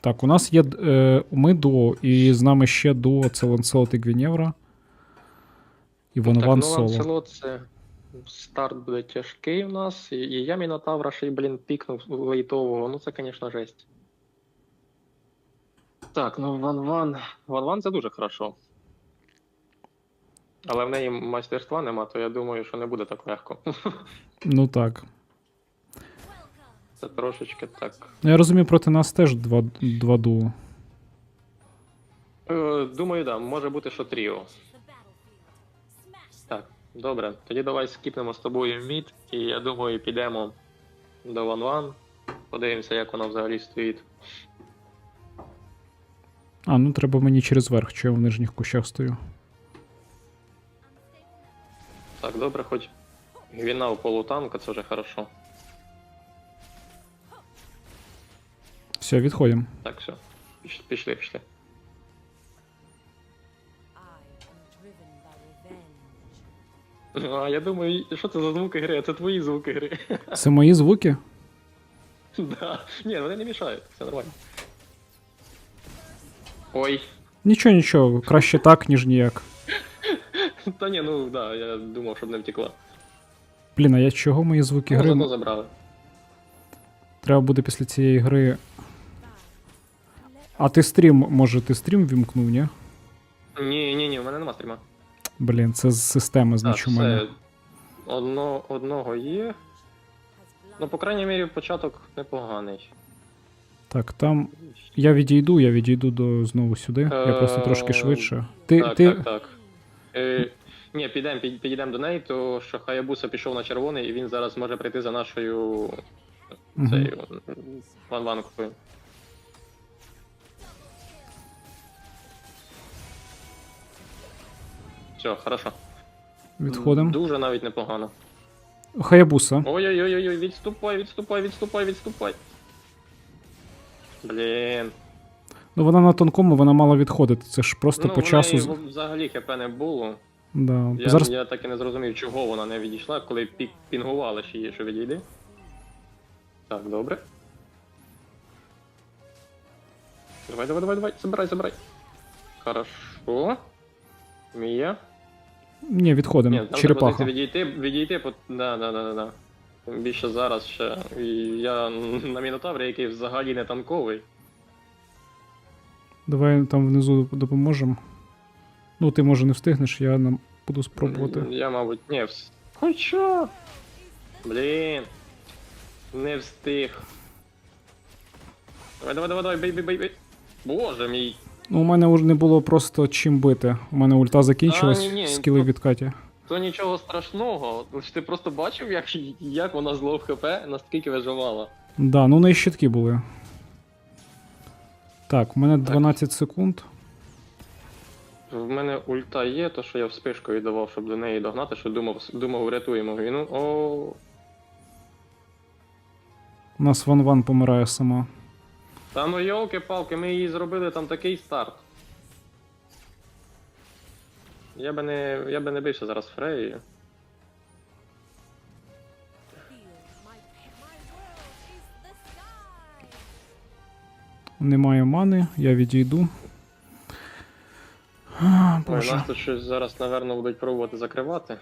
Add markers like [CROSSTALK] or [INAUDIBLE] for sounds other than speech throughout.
Так, у нас є е, ми дуо, і з нами ще дуо це Ланселот і Гвінєвра. І Ван Ван ну, соло. Ланселот це старт буде тяжкий у нас. І, і я Мінотавра ще й, блін, пікнув лейтового. Ну це, звісно, жесть. Так, ну Ван Ван. Ван Ван це дуже хорошо. Але в неї майстерства нема, то я думаю, що не буде так легко. Ну так. Це трошечки так. Ну, Я розумію, проти нас теж два, два дуо. Е, Думаю, да, може бути, що тріо. Так, добре. Тоді давай скіпнемо з тобою в мід, і я думаю, підемо до Ван Ван. Подивимося, як вона взагалі стоїть. А, ну треба мені через верх, чи я в нижніх кущах стою. Так, добре, хоч гвіна в полутанка, це вже хорошо. Все, відходимо. Так, все. Піш- Пішли, пішли. А я думаю, що це за звуки гри? Це твої звуки гри. [LAUGHS] Це мої звуки? Да. Ні, вони не мішають, все нормально. Ой. Нічого, нічого, краще так, ніж ніяк. [LAUGHS] Та ні, ну да, я думав, щоб не втекла. Блін, а я чого мої звуки Ну, гри? зато забрали. Треба буде після цієї гри. А ти стрім, може, ти стрім вімкнув, ні? Ні, ні, ні, у мене нема стріма. Блін, це з системи, Так, значить, у мене. Одно, одного є. Ну, по крайній мірі, початок непоганий. Так, там. Я відійду, я відійду до знову сюди. Я просто трошки Е, швидше. Ти, так, ти... так, так. Е, ні, підемо під, підійдемо до неї, то що Хаябуса пішов на червоний, і він зараз може прийти за нашою Мгм. цією ванванкою. Все, хорошо. Відходимо. Дуже навіть непогано. Хаябуса. Ой-ой-ой, відступай, відступай, відступай, відступай. Блін. Ну вона на тонкому, вона мала відходити. Це ж просто ну, по часу. в- взагалі хп не було. Да. Я, Зараз я так і не зрозумів, чого вона не відійшла, коли пік пінгували ще її, що відійди. Так, добре. Давай, давай, давай, давай, забирай, забирай. Хорошо. Мія. Ні, відходимо. Ні, там Черепаха. відійти, відійти, по... да, да, да, да, да. Тим більше зараз ще. І я на Мінотаврі, який взагалі не танковий. Давай там внизу допоможемо. Ну, ти може не встигнеш, я нам буду спробувати. Я, мабуть, не вс... Хоча. Блін. Не встиг. Давай, давай, давай, давай, бей, бей, бей, бей. Боже мій. Ну, у мене вже не було просто чим бити. У мене ульта закінчилась, А, ні, ні, скіли ну- в відкаті. То нічого страшного. Ти просто бачив, як, як вона з лоу хп наскільки виживала. Да, ну не щитки були. Так, у мене 12 секунд. В мене ульта є, то що я вспишку віддавав, щоб до неї догнати, що думав, думав врятуємо війну. О, У нас Ван Ван помирає сама. Та ну йолки-палки, ми їй зробили там такий старт. Я би не. Я би не бився зараз Фреєю. Немає мани, я відійду. А, Ой, нас тут щось зараз, напевно, будуть пробувати закривати.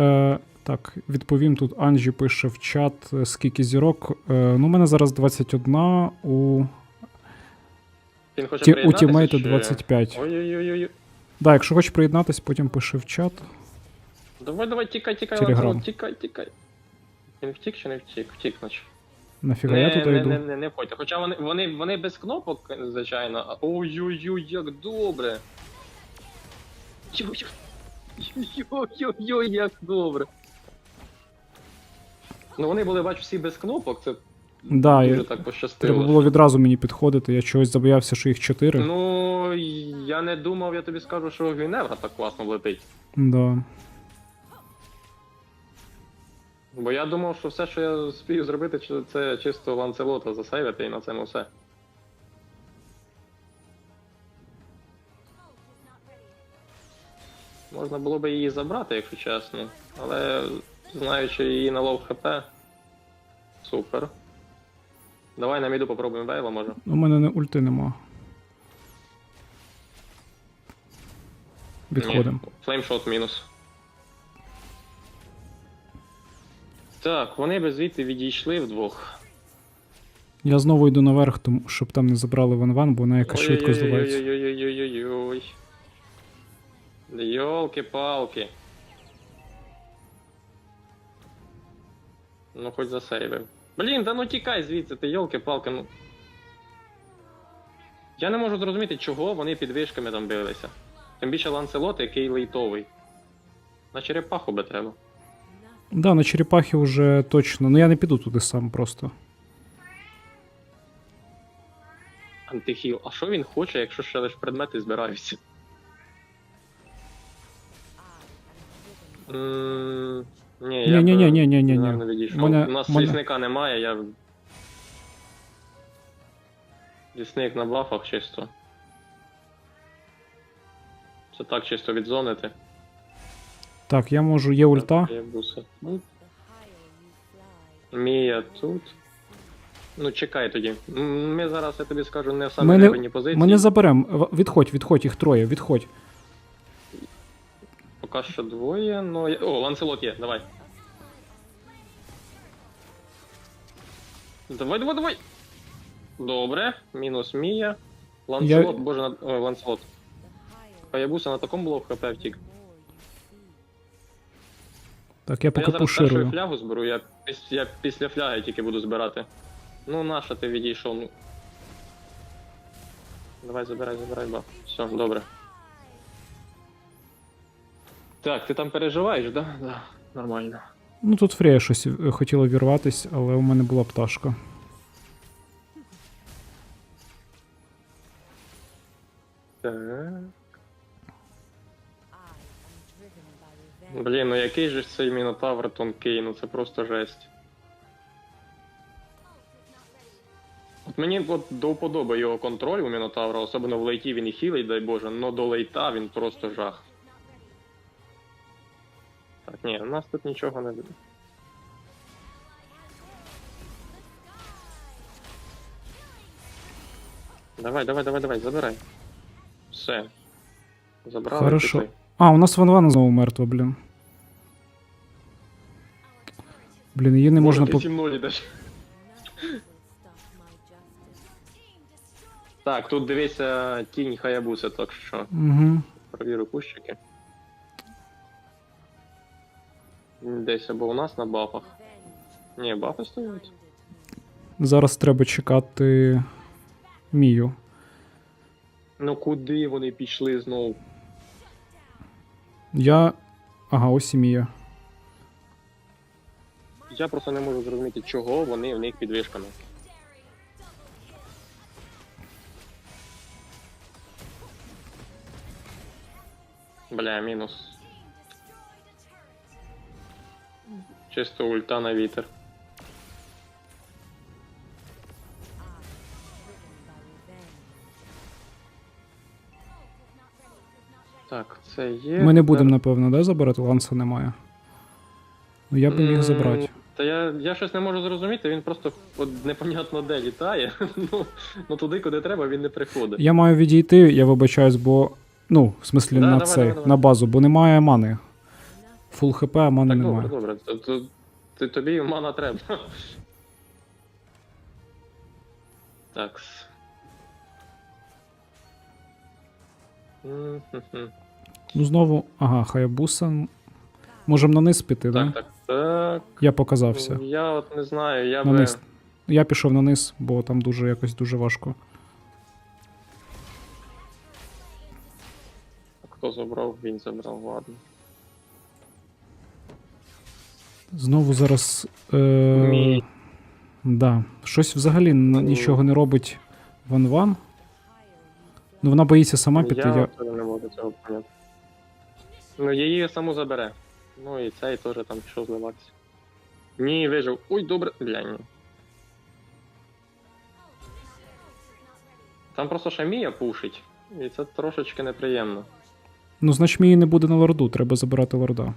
Е, так, відповім тут. Анжі пише в чат, е, скільки зірок. Е, ну, у мене зараз 21, у, Він хоче ті, у приєднатися, тімейта чи- 25. Ой-ой-ой. Да, якщо хочеш приєднатись, потім пиши в чат. Давай, давай, тікай, тікай, Телеграм. Ланселот, тікай, тікай. Він втік чи не втік? Втік, наче. Нафіга я туди не, йду. не, не, не входьте. Хоча вони, вони, вони без кнопок, звичайно. а- Ой-ой-ой, як добре. Ой-ой-ой, як добре. Ну вони були, бачу, всі без кнопок, це Да, дуже я, так пощастило. треба було відразу мені підходити. Я чогось забоявся, що їх 4. Ну, я не думав, я тобі скажу, що Гвіневра так класно летить. Да. Бо я думав, що все, що я спію зробити, це чисто ланцелота засейвити і на цьому все. Можна було би її забрати, якщо чесно. Але знаючи її на лоу хп. Супер. Давай на міду попробуємо вейла, може. У мене не ульти нема. Відходимо. Флеймшот мінус. Так, вони би звідти відійшли вдвох. Я знову йду наверх, тому щоб там не забрали ван-ван, бо вона якось швидко зливається. Ой-ой-ой-ой-ой-ой-ой-ой. Йолки-палки. Ну, хоч засейвив. Блін, да ну тікай звідси, ти йолки-палки, ну. Я не можу зрозуміти, чого вони під вишками там билися. Тим більше ланцелот, який лейтовий. На черепаху би треба. Да, на черепахі вже точно. Ну я не піду туди сам просто. Антихіл. А що він хоче, якщо ще лише предмети збираються? М, Ні, я Ні, ні, ні, ні, ні, відійшов. Мене- У нас мене- лісника немає, я. Лісник на бафах чисто. Це так чисто відзонити. Так, я можу, є ульта. Є буса. Мія тут. Ну, чекай тоді. М, Ми зараз, я тобі скажу, не в самій не- ревенні позиції. Ми не заберемо. В- Відходь, відходь, їх троє, відходь. Поки що двоє, но. я- О, ланцелот є, давай. Давай, давай, давай. Добре, мінус Мія. Ланцелот, боже, на... Ой, ланцелот. Хаябуса на такому було в хп втік. Так, я А я поки зараз першою пуширую. флягу зберу, я, піс- я після фляги тільки буду збирати. Ну, наша ти відійшов, ну. Давай, забирай, забирай, ба. Все, добре. Так, ти там переживаєш, да? Да, нормально. Ну тут Фрея щось е, хотіла вірватись, але у мене була пташка. Так. Блін, ну який же ж цей мінотавр тонкий, ну це просто жесть. От мені от до вподоби його контроль у мінотавра, особливо в лейті він і хілить, дай Боже, но до лейта він просто жах. Ні, у нас тут нічого не буде. Давай, давай, давай, давай, забирай. Все. Забрали. Хорошо. пішли. А, у нас ван-ван знову мертва, блін. Блін, її не можна по. ти 7-0. Так, тут дивися тінь Хаябуси, так що Угу. провірю кущики. Десь або у нас на бафах. Ні, бафи стоять. Зараз треба чекати Мію. Ну куди вони пішли знову? Я. Ага, ось і Мія. Я просто не можу зрозуміти, чого вони в них під вишками. Бля, мінус. Чисто ульта на вітер. Так, це є. Ми не будемо, напевно, да, забирати? Ланса немає. Ну я б міг забрати. Та я, я щось не можу зрозуміти, він просто от непонятно де літає. [LAUGHS] ну, ну туди, куди треба, він не приходить. Я маю відійти, я вибачаюсь, бо. Ну, в смислі, Да, на давай, цей, давай, давай. на базу, бо немає мани. Фул хп, а мани Так, немає. добре, добре. То, то, ти- тобі мана треба. Так. Ну знову. Ага, Хаябуса. Можемо на низ піти, Так, да? так, так. Я показався. Я от не знаю, я На би. Я пішов на низ, бо там дуже якось дуже важко. Хто забрав, він забрав, ладно. Знову зараз. Е... Мій. Да. Щось взагалі Ну. нічого не робить Ван Ван. Ну вона боїться сама піти. Я, Я... не можу цього поняти. Ну, її саму забере. Ну і цей теж там пішов зливатися. Ні, вижив. Ой, добре. Бля, ні. Там просто Шамія пушить. І це трошечки неприємно. Ну, значить, мені не буде на лорду, треба забирати лорда.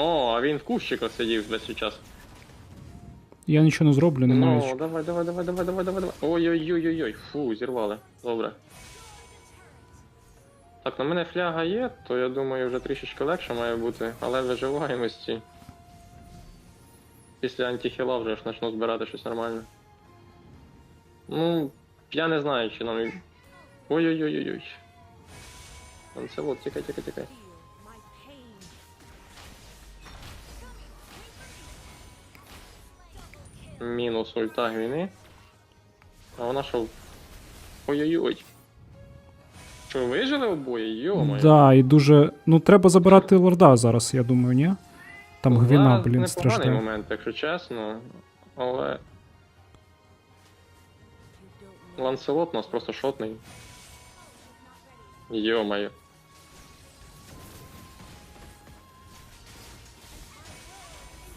О, а він в кущиках сидів весь цей час. Я нічого не зроблю, не маю. Ну, давай, давай, давай, давай, давай, давай, давай. Ой-ой-ой-ой-ой. Фу, зірвали. Добре. Так, на мене фляга є, то я думаю, вже трішечки легше має бути, але виживаємості. Після антихіла вже ж почну збирати щось нормальне. Ну, я не знаю, чи нам. Ой-ой-ой-ой-ой. Це от, тікай, тікай, тікай. Мінус ульта гвіни. А вона що? Ой-ой-ой. Що, вижили обоє? Йо-моє. Да, і дуже. Ну, треба забирати лорда зараз, я думаю, ні? Там гвіна, блін, страждає. момент, якщо чесно. Але Ланселот у нас просто шотний. Йо-моє.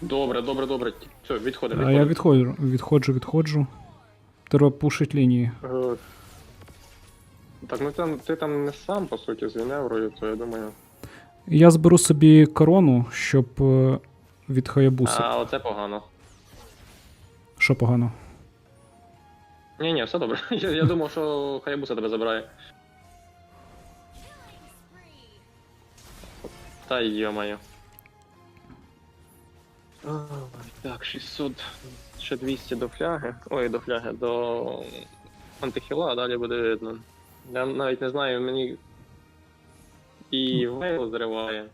Добре, добре, добре. Все, відходимо. А я відходжу, відходжу, відходжу. Треба пушить лінії. Е, Так, ну там, ти там не сам, по суті, з Віневрою, то я думаю. Я зберу собі корону, щоб е, від Хаябуси. А, оце погано. Що погано? Ні, ні, все добре. [LAUGHS] Я, я думав, що Хаябуса тебе забирає. Та йо-моє. Так, 600, ще 200 до фляги. Ой, до фляги, до антихіла, а далі буде видно. Я навіть не знаю, мені і Вейл зриває.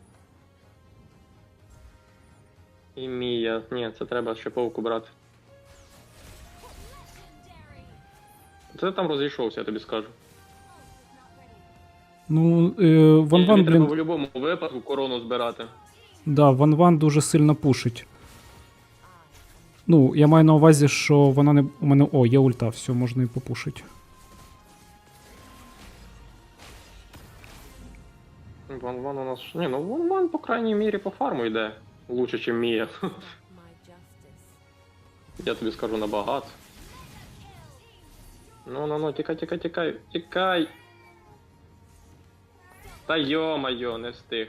І Мія. Ні, це треба ще повку брати. Це там розійшовся, я тобі скажу. Ну, е, Ван Ван, тобі треба в будь-якому випадку корону збирати. Да, Ван Ван дуже сильно пушить. Ну, я маю на увазі, що вона не. У мене. О, є ульта, все, можна і попушить. Ван Ван у нас. Ні, ну Ван Ван, по крайній мірі, по фарму йде. Лучше, ніж Мія. Я тобі скажу набагато. Ну, ну, ну, тікай, тікай, тікай, тікай. Та йо-майо, не встиг.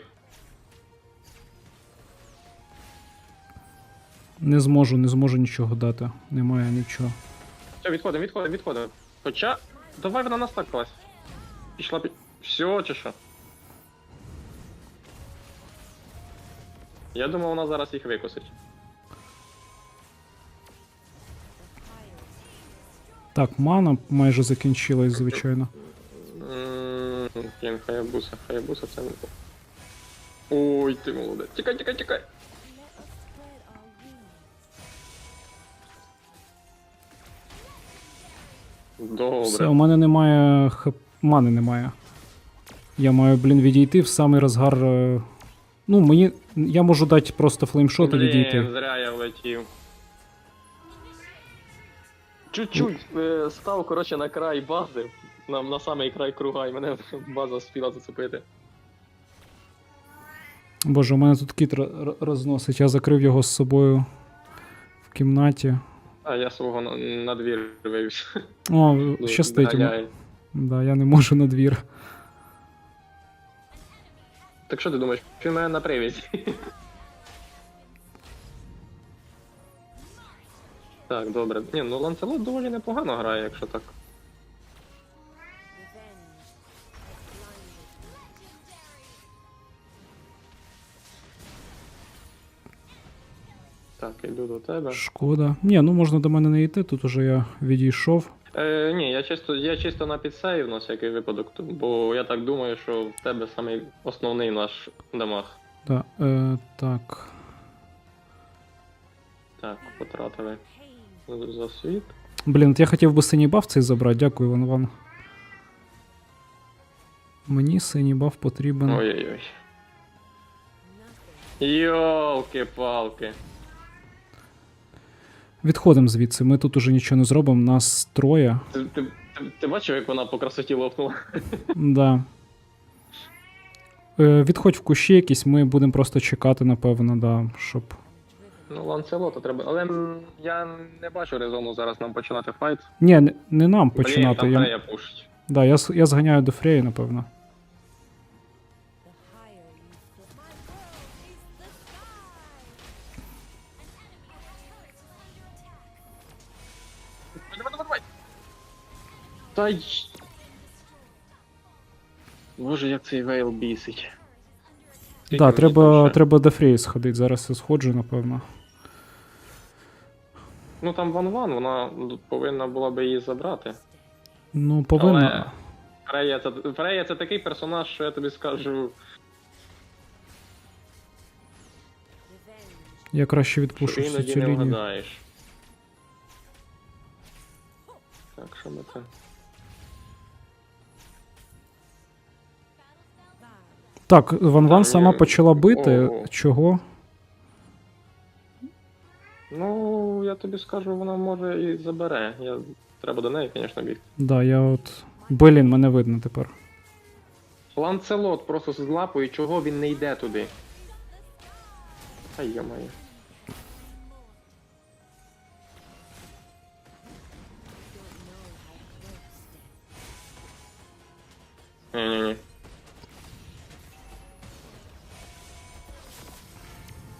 Не зможу, не зможу нічого дати. Немає нічого. Все, відходимо, відходимо, відходимо. Хоча. Давай вона нас так. Пішла пі... Все, чи що? Я думав, вона зараз їх викосить. Так, мана майже закінчилась, звичайно. Блін, Хаябуса, Хаябуса це не. Ой, ти молодець. Тікай, тікай, тікай. Добре. Все, у мене немає хп... мани немає. Я маю, блін, відійти в самий розгар. е, Ну, мені. Я можу дати просто флеймшот і відійти. зря я влетів. Чуть-чуть е, став, коротше, на край бази. На, на самий край круга, і мене [LAUGHS] база спіла зацепити. Боже, у мене тут кіт ро- ро- розносить. Я закрив його з собою в кімнаті. А я свого на, на двір вивіз. О, [LAUGHS] щастить. йому. Да, я не можу на двір. Так що ти думаєш, він мене на привізі? [LAUGHS] Так, добре. Ні, ну Ланцелот доволі непогано грає, якщо так. Іду до тебе. Шкода. Ні, ну можна до мене не йти, тут уже я відійшов. Е, ні, я чисто, я чисто на підсейв на всякий випадок, бо я так думаю, що в тебе самий основний наш дамаг. Да, е, так. Так, потратили за світ. Блін, от я хотів би синій баф цей забрати, дякую, Іван Іван. Мені синій баф потрібен. Ой-ой-ой. Йолки-палки. Відходимо звідси, ми тут уже нічого не зробимо, нас троє. Ти, ти, ти, ти бачив, як вона по красоті лопнула? Да. Е, відходь в кущі якісь, ми будемо просто чекати, напевно, да, щоб. Ну, ланцелота треба. Але я не бачу резону зараз нам починати файт. Ні, не, не нам починати. там я... Фрея пушить. Да, я, я зганяю до Фреї, напевно. Та й... Боже, як цей вейл бісить. Скільки Да, треба, треба до Фрії сходити. Зараз я сходжу, напевно. Ну там Ван Ван, вона повинна була би її забрати. Ну, повинно. Але Фрея це, Фрея це такий персонаж, що я тобі скажу. Я краще відпушу всю цю не лінію. вгадаєш. Так, що ми це? Так, Ван Ван Та, сама почала бити. О. Чого? Ну, я тобі скажу, вона може і забере. Я... Треба до неї, звісно, бігти. Да, я от. Блін, мене видно тепер. Ланцелот просто з лапою, чого він не йде туди. Ай, я-моє. Ні-ні-ні.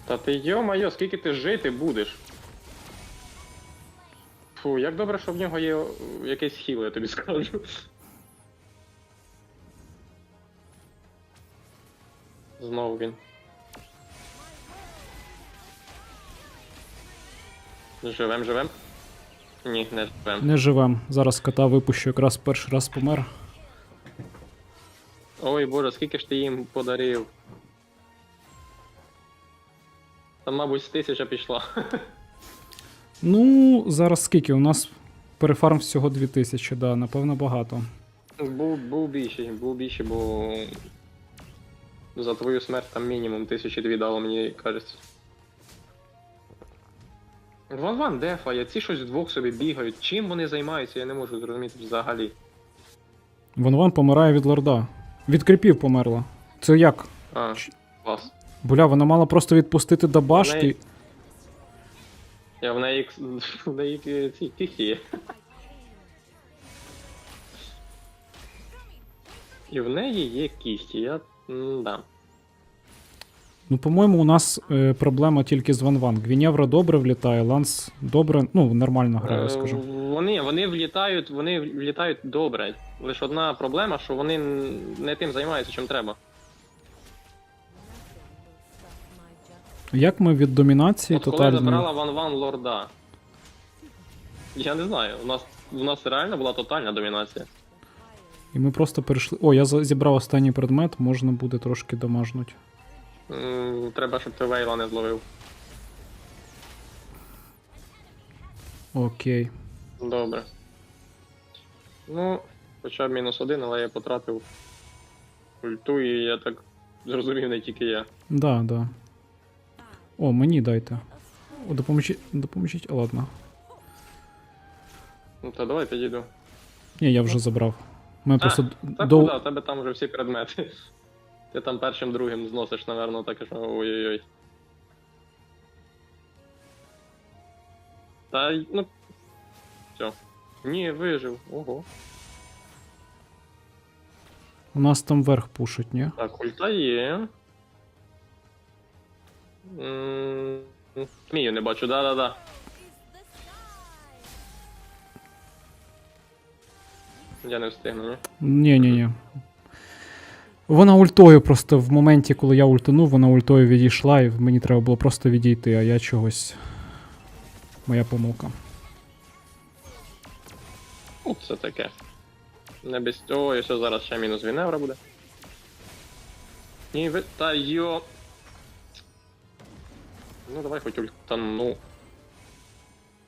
Та ти йо-моє, скільки ти жити будеш? Фу, як добре, що в нього є о, якийсь хіл, я тобі скажу. Знову він. Живем, живем. Ні, не живем. Не живем. Зараз кота випущу, якраз перший раз помер. Ой боже, скільки ж ти їм подарив. Там, мабуть, з тисяча пішла. Ну, зараз скільки? У нас перефарм всього 2000, да, напевно, багато. Був, був більший, був більший, бо за твою смерть там мінімум тисячі дві дало, мені кажеться. Ван Ван дефає, ці щось вдвох собі бігають. Чим вони займаються, я не можу зрозуміти взагалі. Ван Ван помирає від лорда. Від кріпів померла. Це як? А, клас. Бля, вона мала просто відпустити до башти. неї- Я в неї, в неї ці тихі. І в неї є кісті, я. да. Ну, по-моєму, у нас е, проблема тільки з Ван Ван. Гвінєвра добре влітає, Ланс добре, ну, нормально грає, Е, скажу. Вони, вони влітають, вони влітають добре. Лише одна проблема, що вони не тим займаються, чим треба. Як ми від домінації От коли тотальної. забрала Ван Ван Лорда. Я не знаю, у нас, у нас реально була тотальна домінація. І ми просто перейшли. О, я за- зібрав останній предмет, можна буде трошки домажнути. М, Треба, щоб ти Вейла не зловив. Окей. Добре. Ну, хоча б мінус один, але я потратив ульту, і я так зрозумів, не тільки я. Да, да. О, мені дайте. О, допоможіть. Допоможіть. Ладно. Ну та давай підійду. Ні, я вже забрав. Ми А, просто Так, до... да, у тебе там вже всі предмети. [LAUGHS] Ти там першим другим зносиш, напевно, так що ой-ой-ой. Та ну. Все. Ні, вижив. Ого. У нас там верх пушить, ні? Так, ульта є. Мію не бачу, да-да-да. Я не встигну, ні? Ні, ні, ні. Вона ультою просто в моменті, коли я ультанув, вона ультою відійшла, і мені треба було просто відійти, а я чогось. Моя помилка. Ну, це таке. Не без. Ой, що зараз ще мінус Віневра буде. Ні, ви. Та йо. Ну давай хоч ультану.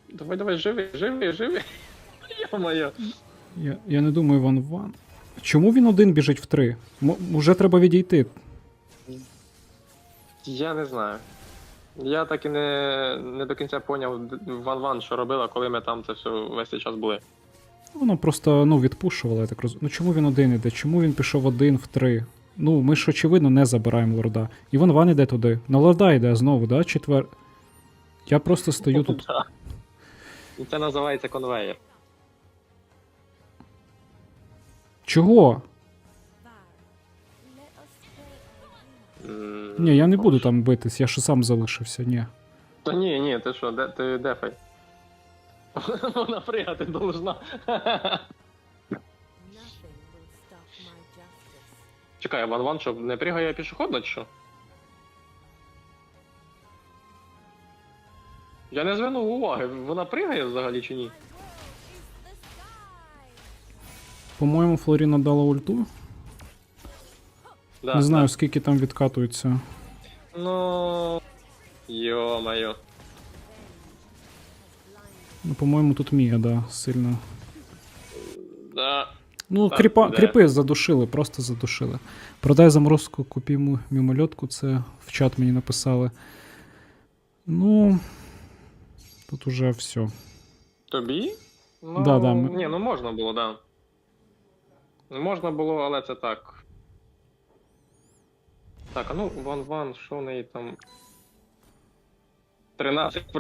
Давай, давай, живи, живи, живи. [LAUGHS] Йо-моє. Я, я не думаю, Ван Ван. Чому він один біжить в три? М- уже треба відійти. Я не знаю. Я так і не, не до кінця поняв Ван Ван, що робила, коли ми там це все весь цей час були. Вона просто ну, відпушувала, я так розумію. Ну чому він один іде? Чому він пішов один в три? Ну, ми ж очевидно не забираємо лорда. І Ван Ван іде туди. На лорда йде знову, да? Четвер. Я просто стою тут. Це називається конвейер. Чого? Ні, я не буду там битись, я ще сам залишився, ні. Та ні, ні, ти що, де ти дефай? [LAUGHS] Вона пригати должна. Чекай, Ван Ван що, не пригає пішохідно чи що? Я не звернув уваги, вона пригає взагалі чи ні? По-моєму, Флоріна дала ульту. Да, Не знаю, да. скільки там відкатується. Ну. Йо-моє. Ну, по-моєму, тут Мія, да, сильно. Да. Ну, Так, кріпа, да. кріпи задушили, просто задушили. Продай заморозку, купімо мімольотку, це в чат мені написали. Ну. Тут уже все. Тобі? Ну, Да, да, ми- Ні, ну можна було, да. Можна було, але це так. Так, а ну, Ван Ван, що в неї там. 13%